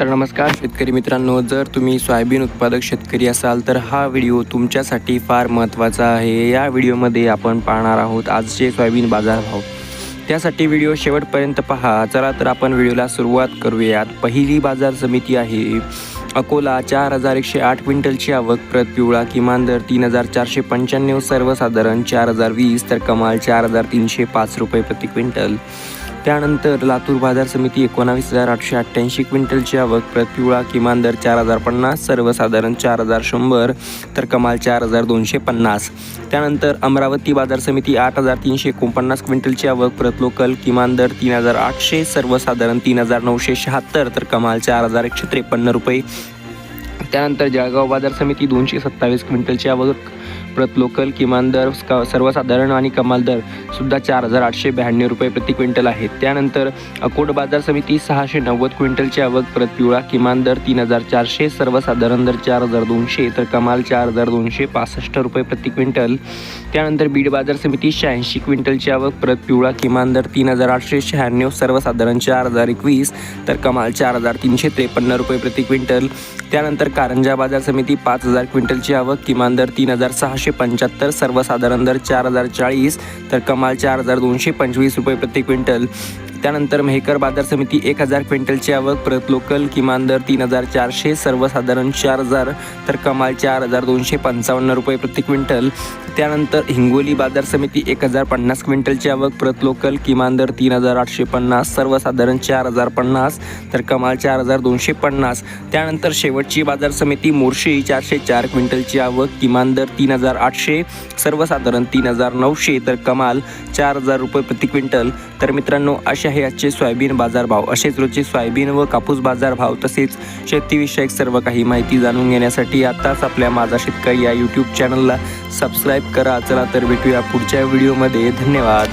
तर नमस्कार. शेतकरी मित्रांनो जर तुम्ही सोयाबीन उत्पादक शेतकरी असाल तर हा व्हिडिओ तुमच्यासाठी फार महत्त्वाचा आहे. या व्हिडिओमध्ये आपण पाहणार आहोत आजचे सोयाबीन बाजारभाव. त्यासाठी व्हिडिओ शेवटपर्यंत पहा. चला तर आपण व्हिडिओला सुरुवात करूयात. पहिली बाजार समिती आहे. अकोला चार हजार एकशे आठ क्विंटलची आवक प्रत पिवळा किमान दर तीन हजार चारशे पंच्याण्णव सर्वसाधारण चार हजार वीस तर कमाल चार हजार तीनशे पाच रुपये प्रति क्विंटल. त्यानंतर लातूर बाजार समिती एकोणावीस हजार आठशे अठ्ठ्याऐंशी क्विंटलची आवक प्रत पिवळा किमान दर चार हजार पन्नास सर्वसाधारण चार हजार शंभर तर कमाल चार हजार दोनशे पन्नास. त्यानंतर अमरावती बाजार समिती आठ हजार तीनशे एकोणपन्नास क्विंटलची आवक प्रत लोकल किमान दर तीन हजार आठशे सर्वसाधारण तीन हजार नऊशे शहात्तर तर कमाल चार हजार एकशे त्रेपन्न रुपये. त्यानंतर जळगाव बाजार समिती दोनशे सत्तावीस क्विंटलची आवक प्रत लोकल किमान दर क- सर्वसाधारण आणि कमाल दर सुद्धा चार हजार आठशे ब्याण्णव रुपये प्रति क्विंटल आहेत त्यानंतर अकोट बाजार समिती सहाशे नव्वद क्विंटलची आवक प्रत पिवळा किमान दर तीन हजार चारशे सर्वसाधारण दर चार हजार दोनशे तर कमाल चार हजार दोनशे पासष्ट रुपये प्रति क्विंटल. त्यानंतर बीड बाजार समिती शहाऐंशी क्विंटलची आवक प्रत पिवळा किमान दर तीन हजार आठशे शहाण्णव सर्वसाधारण चार हजार एकवीस तर कमाल चार हजार तीनशे त्रेपन्न रुपये प्रति क्विंटल. त्यानंतर कारंजा बाजार समिती पाच हजार क्विंटलची आवक किमान दर तीन हजार सहाशे पंच्याहत्तर सर्वसाधारण दर चार हजार चाळीस तर कमाल चार हजार दोनशे पंचवीस रुपये प्रति क्विंटल. त्यानंतर मेहकर बाजार समिती एक हजार क्विंटलची आवक प्रत लोकल किमान दर तीन हजार चारशे सर्वसाधारण चार हजार तर कमाल चार हजार दोनशे पंचावन्न रुपये प्रति क्विंटल. त्यानंतर हिंगोली बाजार समिती एक हजार पन्नास क्विंटलची आवक प्रत लोकल किमान दर तीन हजार आठशे पन्नास सर्वसाधारण चार हजार पन्नास तर कमाल चार हजार दोनशे पन्नास. त्यानंतर शेवटची बाजार समिती मोर्शी चारशे चार क्विंटलची आवक किमान दर तीन हजार आठशे सर्वसाधारण तीन हजार नऊशे तर कमाल चार हजार रुपये प्रति क्विंटल. तर मित्रांनो असे आहे आजचे सोयाबीन बाजारभाव. असेच रोजचे सोयाबीन व कापूस बाजारभाव तसेच शेतीविषयक सर्व काही माहिती जाणून घेण्यासाठी आत्ताच आपल्या माझा शेतकरी या यूट्यूब चॅनलला सबस्क्राईब करा. चला तर भेटूया पुढच्या व्हिडिओमध्ये धन्यवाद.